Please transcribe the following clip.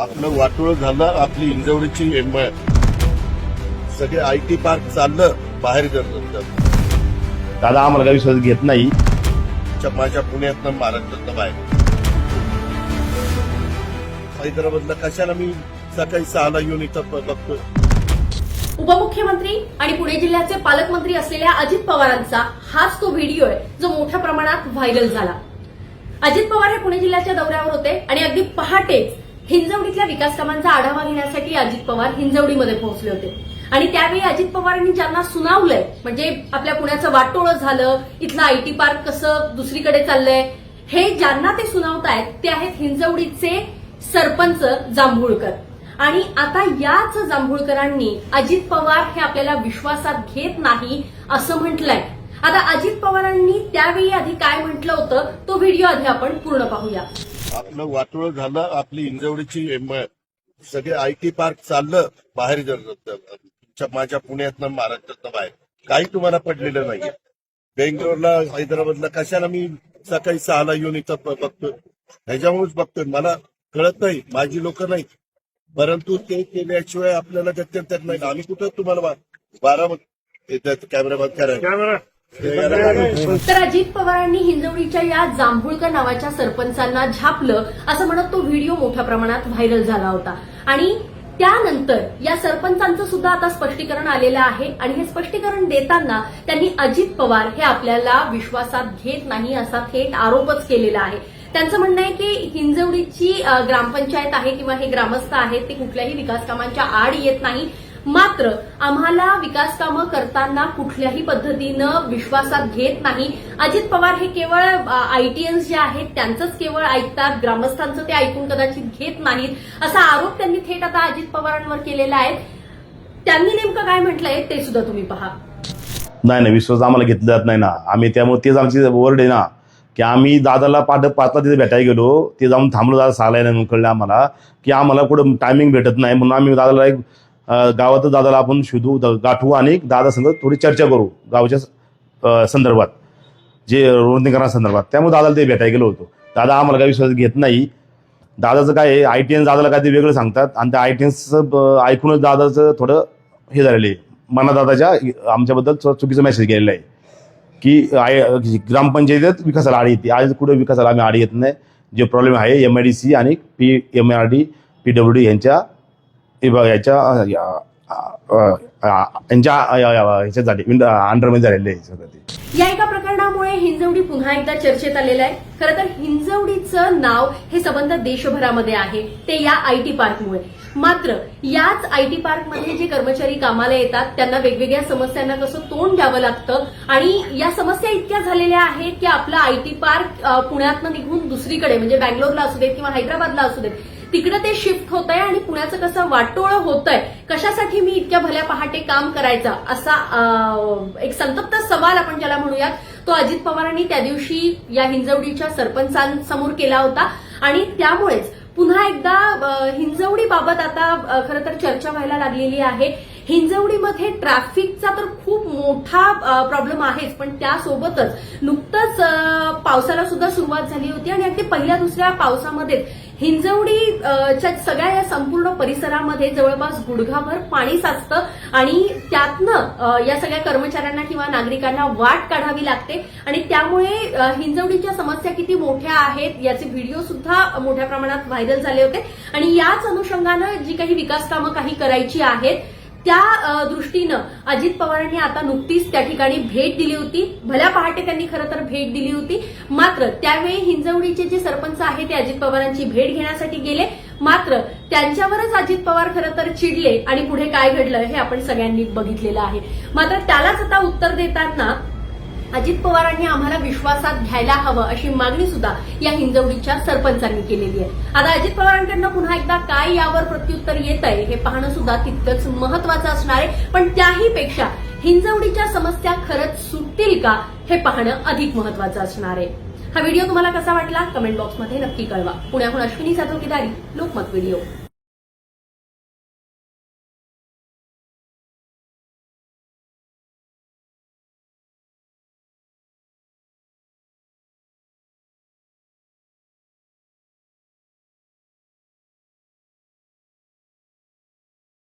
आपलं वाटोळ झालं आपली इंजवडीची एम सगळे आय टी पार्क चाललं बाहेर दादा आम्हाला काही विश्वास घेत नाही. माझ्या पुण्यातनं महाराष्ट्रातनं बाहेर. हैदराबादला कशाला मी सकाळी सहाला येऊन इथं ब- बघतोय? उपमुख्यमंत्री आणि पुणे जिल्ह्याचे पालकमंत्री असलेल्या अजित पवारांचा हाच तो व्हिडिओ आहे जो मोठ्या प्रमाणात व्हायरल झाला. अजित पवार हे पुणे जिल्ह्याच्या दौऱ्यावर होते आणि अगदी पहाटेच हिंजवडीतल्या विकास कामांचा आढावा घेण्यासाठी अजित पवार हिंजवडीमध्ये पोहोचले होते. आणि त्यावेळी अजित पवारांनी ज्यांना सुनावलंय म्हणजे आपल्या पुण्याचं वाटोळं झालं इथलं आयटी पार्क कसं दुसरीकडे चाललंय हे ज्यांना ते सुनावतायत ते आहेत हिंजवडीचे सरपंच जांभूळकर. आणि आता याच जांभूळकरांनी अजित पवार हे आपल्याला विश्वासात घेत नाही असं म्हटलंय. आता अजित पवारांनी त्यावेळी आधी काय म्हटलं होतं तो व्हिडिओ आधी आपण पूर्ण पाहूया. आपलं वाटोळ झालं आपली इंजवडीची सगळे आय टी पार्क चाललं बाहेर माझ्या पुण्यातनं महाराष्ट्रातनं बाहेर काही तुम्हाला पडलेलं नाहीये बेंगलोरला हैदराबादला कशाला मी सकाळी सहाला येऊन इथं बघतोय ह्याच्यामुळेच बघतोय मला कळत नाही माझी लोक नाही परंतु ते केल्याशिवाय आपल्याला गत्यंतर नाही आम्ही कुठं तुम्हाला बारा कॅमेरा बंद करायला तर अजित पवारांनी हिंजवडीच्या या जांभूळकर नावाच्या सरपंचांना झापलं असं म्हणत तो व्हिडिओ मोठ्या प्रमाणात व्हायरल झाला होता. आणि त्यानंतर या सरपंचांचं सुद्धा आता स्पष्टीकरण आलेलं आहे. आणि हे स्पष्टीकरण देताना त्यांनी अजित पवार हे आपल्याला विश्वासात घेत नाही असा थेट आरोपच केलेला आहे. त्यांचं म्हणणं आहे की हिंजवडीची ग्रामपंचायत आहे किंवा हे ग्रामस्थ आहेत ते कुठल्याही विकास कामांच्या आड येत नाही. मात्र आम्हाला विकास कामं करताना कुठल्याही पद्धतीनं विश्वासात घेत नाही. अजित पवार हे केवळ आयटीएन्स जे आहेत त्यांचंच केवळ ऐकतात. ग्रामस्थांचं ते ऐकून कदाचित घेत नाहीत. असा आरोप त्यांनी थेट आता अजित पवारांवर केलेला आहे. त्यांनी नेमकं काय म्हटलंय ते सुद्धा तुम्ही पहा. नाही नाही विश्वास आम्हाला घेतला जात नाही ना. आम्ही त्यामुळे तेच आमची वर्ड आहे ना की आम्ही दादाला पाठ पाचला तिथे भेटायला गेलो. ते जाऊन थांबलो दादा सहाला नाही कळलं आम्हाला की आम्हाला कुठं टायमिंग भेटत नाही. म्हणून आम्ही दादाला एक गावात दादाला आपण शोधू द- गाठवू आणि दादा संग थोडी चर्चा करू गावच्या संदर्भात जे संदर्भात. त्यामुळे दादाला ते भेटायला गेलो होतो. दादा आम्हाला काही विश्वास घेत नाही. दादाचं काय आहे आय टी एन दादाला काय ते वेगळं सांगतात आणि त्या आय टी एनचं ऐकूनच दादाचं थोडं हे झालेलं आहे. मना दादाच्या आमच्याबद्दल चुकीचा मेसेज गेलेला आहे. की आय ग्रामपंचायतीत विकासाला आडी येते. आज कुठे विकासाला आम्ही आडी येत नाही. जे प्रॉब्लेम आहे एम आय डी सी आणि P M R D P W D यांच्या विभाग याच्या या, यांच्या ह्याच्यात झाले अंडरमध्ये झालेले सगळं ते. या एका प्रकरणामुळे हिंजवडी पुन्हा एकदा चर्चेत आलेलं आहे. खरं तर हिंजवडीचं नाव हे संबंध देशभरामध्ये आहे. ते या आयटी पार्कमुळे. मात्र याच आयटी पार्कमध्ये जे कर्मचारी कामाला येतात त्यांना वेगवेगळ्या समस्यांना कसं तोंड द्यावं लागतं? आणि या समस्या इतक्या झालेल्या आहेत की आपलं आयटी पार्क पुण्यातनं निघून दुसरीकडे म्हणजे बँगलोरला असू देत किंवा हैदराबादला असू देत तिकडे ते शिफ्ट होत आहे आणि पुण्याचं कसं वाटोळं होत आहे कशासाठी मी इतक्या भल्या पहाटे काम करायचा? असा एक संतप्त सवाल आपण ज्याला म्हणूयात तो अजित पवारांनी त्या दिवशी या हिंजवडीच्या सरपंचांसमोर केला होता. आणि त्यामुळेच पुन्हा एकदा हिंजवडीबाबत आता खरं तर चर्चा व्हायला लागलेली आहे. हिंजवडीमध्ये ट्रॅफिकचा तर खूप मोठा प्रॉब्लेम आहेच. पण त्यासोबतच नुकतंच पावसाला सुद्धा सुरुवात झाली होती आणि अगदी पहिल्या दुसऱ्या पावसामध्ये हिंजवडी सगळ्या या संपूर्ण परिसरामध्ये जवळपास गुडघाभर पाणी साचतं आणि त्यातनं या सगळ्या कर्मचाऱ्यांना किंवा नागरिकांना वाट काढावी लागते. आणि त्यामुळे हिंजवडीच्या समस्या किती मोठ्या आहेत याचे व्हिडिओ सुद्धा मोठ्या प्रमाणात व्हायरल झाले होते. आणि याच अनुषंगानं जी काही विकास कामं काही करायची आहेत त्या दृष्टीनं अजित पवारांनी आता नुकतीच त्या ठिकाणी भेट दिली होती. भल्या पहाटे त्यांनी खरं तर भेट दिली होती. मात्र त्यावेळी हिंजवडीचे जे सरपंच आहेत ते अजित पवारांची भेट घेण्यासाठी गेले. मात्र त्यांच्यावरच अजित पवार खरं तर चिडले आणि पुढे काय घडलं हे आपण सगळ्यांनी बघितलेलं आहे. मात्र त्यालाच आता उत्तर देताना अजित पवारांनी आम्हाला विश्वासात घ्यायला हवं अशी मागणी सुद्धा या हिंजवडीच्या सरपंचांनी केलेली आहे. आता अजित पवारांकडनं पुन्हा एकदा काय यावर प्रत्युत्तर येत आहे हे पाहणं सुद्धा तितकंच महत्वाचं असणार आहे. पण त्याही पेक्षा हिंजवडीच्या समस्या खरंच सुटतील का हे पाहणं अधिक महत्वाचं असणार आहे. हा व्हिडिओ तुम्हाला कसा वाटला? कमेंट बॉक्समध्ये नक्की कळवा. पुण्याहून अश्विनी जाधव किदारी लोकमत व्हिडिओ.